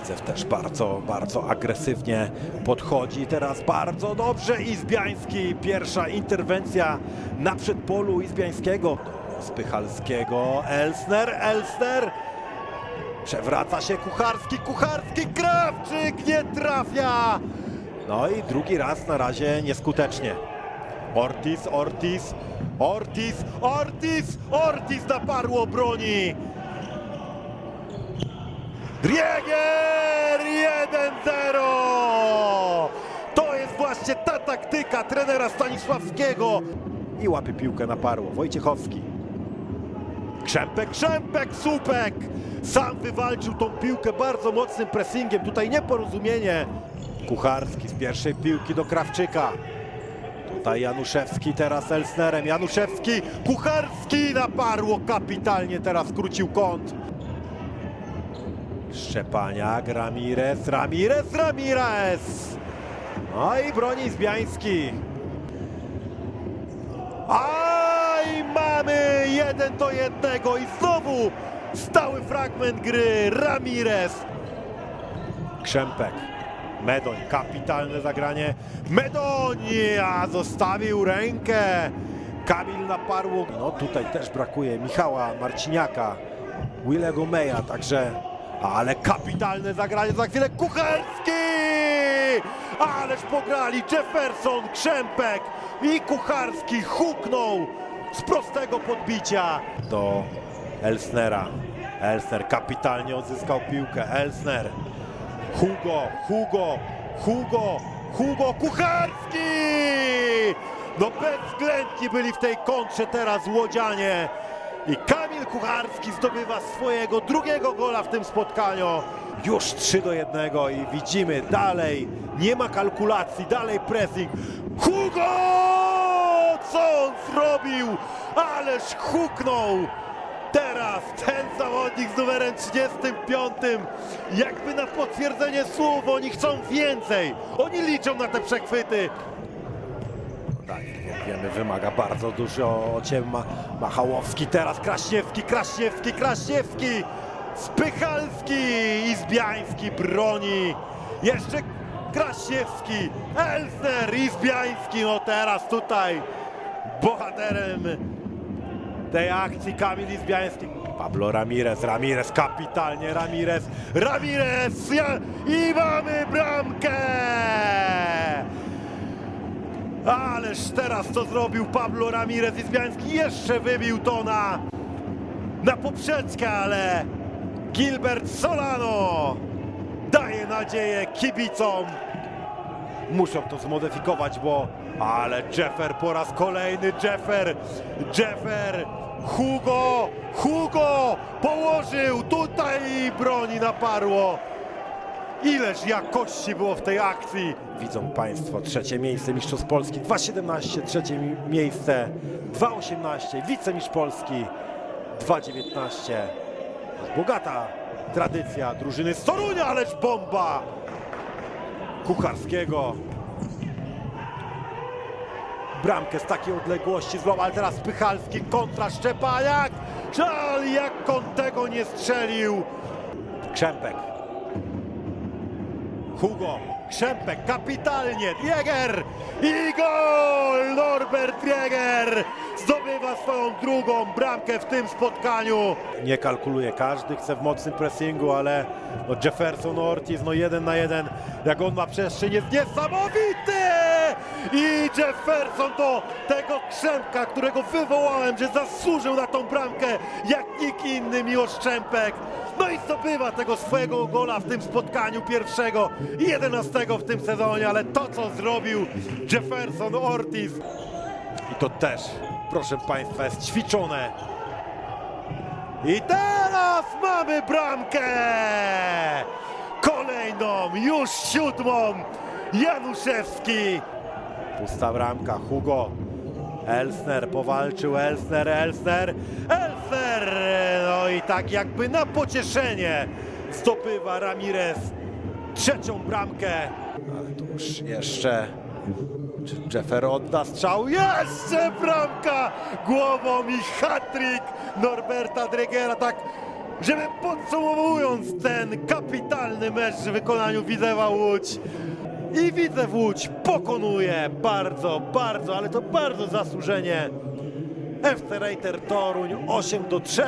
Radzew też bardzo, bardzo agresywnie podchodzi. Teraz bardzo dobrze Izbiański. Pierwsza interwencja na przedpolu Izbiańskiego. Spychalskiego. Elsner, Elsner. Przewraca się Kucharski, Kucharski, Krawczyk nie trafia. No i drugi raz na razie nieskutecznie. Ortiz, Ortiz, Ortiz, Ortiz, Ortiz naparło broni. Drieger 1-0! To jest właśnie ta taktyka trenera Stanisławskiego. I łapie piłkę na parło. Wojciechowski. Krzępek, Krzępek, Słupek! Sam wywalczył tą piłkę bardzo mocnym pressingiem. Tutaj nieporozumienie. Kucharski z pierwszej piłki do Krawczyka. Tutaj Januszewski teraz Elsnerem. Januszewski, Kucharski naparło kapitalnie teraz skrócił kąt. Szczepaniak, Ramirez, Ramirez, Ramirez! No i broni Zbiański. Aj, mamy jeden do jednego i znowu stały fragment gry. Ramirez. Krzępek. Medoń, kapitalne zagranie. Medoń, a zostawił rękę. Kamil naparło. No tutaj też brakuje Michała Marciniaka, Willego Meja, także... Ale kapitalne zagranie za chwilę Kuchelski! Ależ pograli Jefferson, Krzępek i Kucharski huknął z prostego podbicia do Elsnera. Elsner kapitalnie odzyskał piłkę. Elsner Hugo, Hugo, Hugo, Hugo Kucharski! No bezwzględni byli w tej kontrze teraz Łodzianie. I Kamil Kucharski zdobywa swojego drugiego gola w tym spotkaniu. Już 3 do 1 i widzimy dalej, nie ma kalkulacji, dalej pressing. Hugo! Co on zrobił? Ależ huknął! Teraz ten zawodnik z numerem 35, jakby na potwierdzenie słów, oni chcą więcej. Oni liczą na te przechwyty. Daniel, jak wiemy, wymaga bardzo dużo. Ma, Machałowski, teraz Kraśniewski, Kraśniewski, Kraśniewski, Spychalski i Zbiański broni. Jeszcze Kraśniewski, Elsner i Zbiański. No teraz tutaj bohaterem tej akcji Kamil Izbiański. Pablo Ramirez, Ramirez kapitalnie, Ramirez, Ramirez i mamy bramkę! Ależ teraz co zrobił Pablo Ramirez Izbiański, jeszcze wybił to na, na poprzeczkę, ale Gilbert Solano daje nadzieję kibicom. Muszą to zmodyfikować, bo... Ale Jeffer po raz kolejny, Jeffer, Jeffer, Hugo, Hugo położył tutaj broni naparło. Ileż jakości było w tej akcji. Widzą Państwo trzecie miejsce Mistrzostw Polski, 2.17, trzecie mi- miejsce, 2.18, wicemistrz Polski, 2.19. Bogata tradycja drużyny z Torunia, ależ bomba! Kucharskiego. Bramkę z takiej odległości złamał, ale teraz Pychalski kontra Szczepaniak. Żal jak on tego nie strzelił. Krzępek. Hugo. Krzępek kapitalnie. Jäger i gol! Norbert Jäger zdobywa swoją drugą bramkę w tym spotkaniu. Nie kalkuluje każdy, chce w mocnym pressingu, ale Jefferson Ortiz, no jeden na jeden, jak on ma przestrzeń, jest niesamowity! I Jefferson do tego Krzępka, którego wywołałem, że zasłużył na tą bramkę, jak nikt inny, Miłosz Szczępek. No i zdobywa tego swojego gola w tym spotkaniu pierwszego i jedenastego w tym sezonie, ale to co zrobił Jefferson Ortiz i to też, proszę Państwa, jest ćwiczone. I teraz mamy bramkę! Kolejną, już siódmą, Januszewski. Pusta bramka, Hugo. Elsner powalczył, Elsner, Elsner, Elsner! I tak jakby na pocieszenie zdobywa Ramirez trzecią bramkę. Ale tu już jeszcze Jeffer odda strzał? Jeszcze bramka głową i hat-trick Norberta Dregera. Tak żeby podsumowując ten kapitalny mecz w wykonaniu Widzewa Łódź i Widzew Łódź pokonuje bardzo, bardzo, ale to bardzo zasłużenie FC Rejter Toruń 8 do 3.